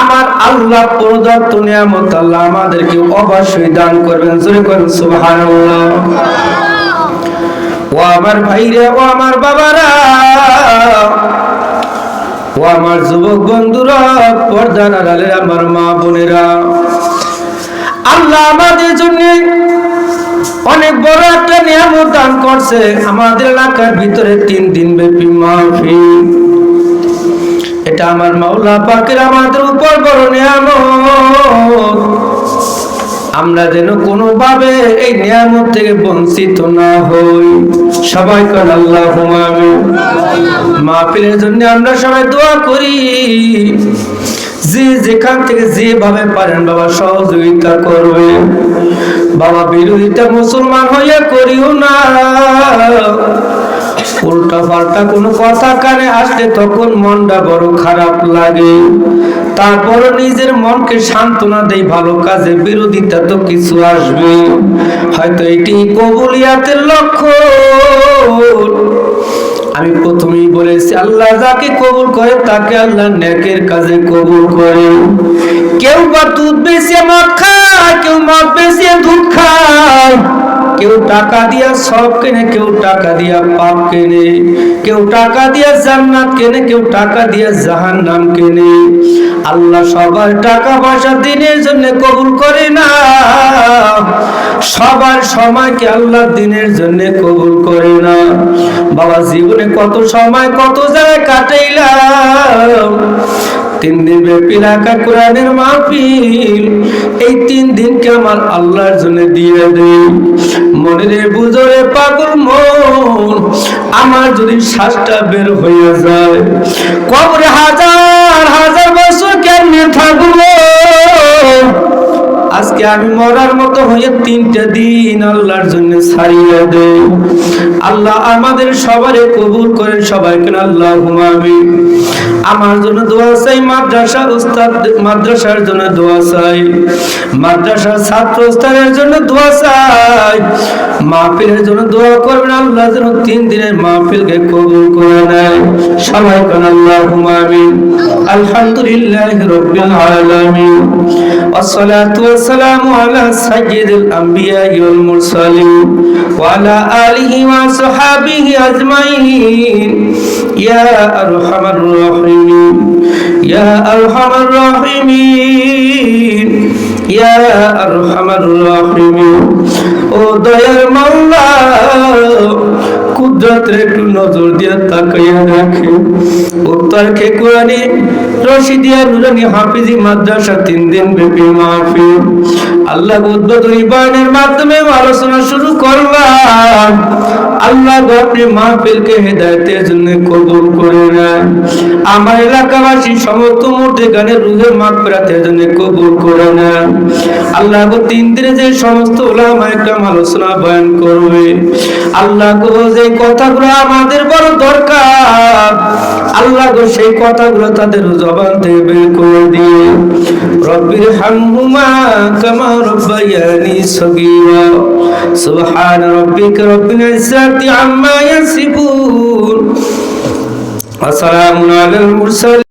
আমার আল্লাহ প্রদত্ত নিয়ামত আল্লাহ আমাদেরকে অবশ্যই দান করবেন। জোরে করেন সুবহানাল্লাহ। ও আমার ভাইরা, ও আমার বাবারা, ও আমার যুবক বন্ধুরা পর্দার আড়ালে আমার মা বোনেরা, আল্লাহ আমাদের জন্য অনেক বড় একটা নিয়ামত দান করছে। আমাদের এলাকার ভিতরে তিন দিন ব্যাপী মাহফিল। এটা আমার মাওলা পাকের আমাদের উপর বড় নিয়ামত। আমরা যেন কোনোভাবে এই নিয়ামত থেকে বঞ্চিত না হই। সবাই কর আল্লাহ মাহফিলের জন্য আমরা সবাই দোয়া করি। যে যেখান থেকে যেভাবে পারেন বাবা, সহযোগিতা করবে বাবা, বিরোধিতা মুসলমান হইয়া করিও না। উল্টা পাল্টা কোনো কথা কানে আসলে তখন মনটা বড় খারাপ লাগে। তারপর নিজের মনকে সান্ত্বনা দেই, ভালো কাজে বিরোধিতা তো কিছু আসবে। হয়তো এটি কবুলিয়াতের লক্ষ্য আমি প্রথমেই বলেছি, আল্লাহ যাকে কবুল করে, তাকে আল্লাহ নেকের কাজে কবুল করে। কেউ বা দুধ বেশি মদ খায়, কেউ মদ বেশি দুধ খায়। কেউ টাকা দিয়া সব কেনে, কেউ টাকা দিয়া পাপ কেনে। কেউ টাকা দিয়া জান্নাত কেনে, কেউ টাকা দিয়া জাহান্নাম কেনে। আল্লাহ সবার টাকা পয়সা দিনের জন্য কবুল করে না। সবার সময়কে আল্লাহ দিনের জন্য কবুল করে না। বাবা, জীবনে কত সময়, কত জায়গায় কাটাইলাম। তিন দিন ব্যাপী রাখা কোরআনের মাহফিল দিনকে আমার আল্লাহর জন্য দিয়ে দেই। মনে রে বুঝরে পাগল মন, আমার যদি শ্বাসটা বের হয়ে যায়, কবরে হাজার হাজার বছর কেমনে থাকব? আজকে আমি মরার মতো হয়ে তিনটা দিন আল্লাহর জন্য ছাড়িয়ে দেই। আল্লাহ আমাদের সবারে কবুল করেন সবাইকে আল্লাহ আমি আমার জন্য দোয়া চাই, মাদ্রাসা উস্তাদ, মাদ্রাসার জন্য দোয়া চাই। মাদ্রাসার ছাত্র উস্তাদের জন্য দোয়া চাই। মাহফিলের জন্য দোয়া করবেন, আল্লাহ যেন তিন দিনের মাহফিলকে কবুল করে নেয়। সবাই কেন আল্লাহ আমিন। আলহামদুলিল্লাহ রব্বিল আলামিন। والصلاة والسلام على سيد الأنبياء والمرسلين وعلى آله وصحابه أجمعين يا أرحم الراحمين يا أرحم الراحمين يا أرحم الراحمين ও দয়ার মাওলা কুদরতের একটু নজর দিয়ে তাকাইয়া রাখে উত্তরকে কোরআনে রশিদিয়া নুরানি হাফিজি মাদ্রাসা তিন দিন ব্যাপী মাহফিল। আল্লাহ উদ্বোধনী বয়ানের মাধ্যমে আলোচনা শুরু করলাম। আল্লাহ আপনি মাহফিলকে হেদায়েতের জন্য কবুল করে নেন। আমার এলাকাবাসী সমস্ত মূর্তি গানের রুহের মাগফিরাতের জন্য কবুল করে নেন। আল্লাহ গো, তিন দিনে যে সমস্ত ওলামা একরাম আলোচনা বয়ান করবে। আল্লাহ গো, যে কথাগুলো আমাদের বড় দরকার আল্লাহ গো সেই কথাগুলো তাদের জবান থেকে বের করে দিয়ে, রব্বির হামহুমা কামা রব্বায়ানি সগীরা, সুবহান রব্বিকা রব্বিল ইজ্জাতি আম্মা ইয়াসিফুন আসসালামু আলাইকুম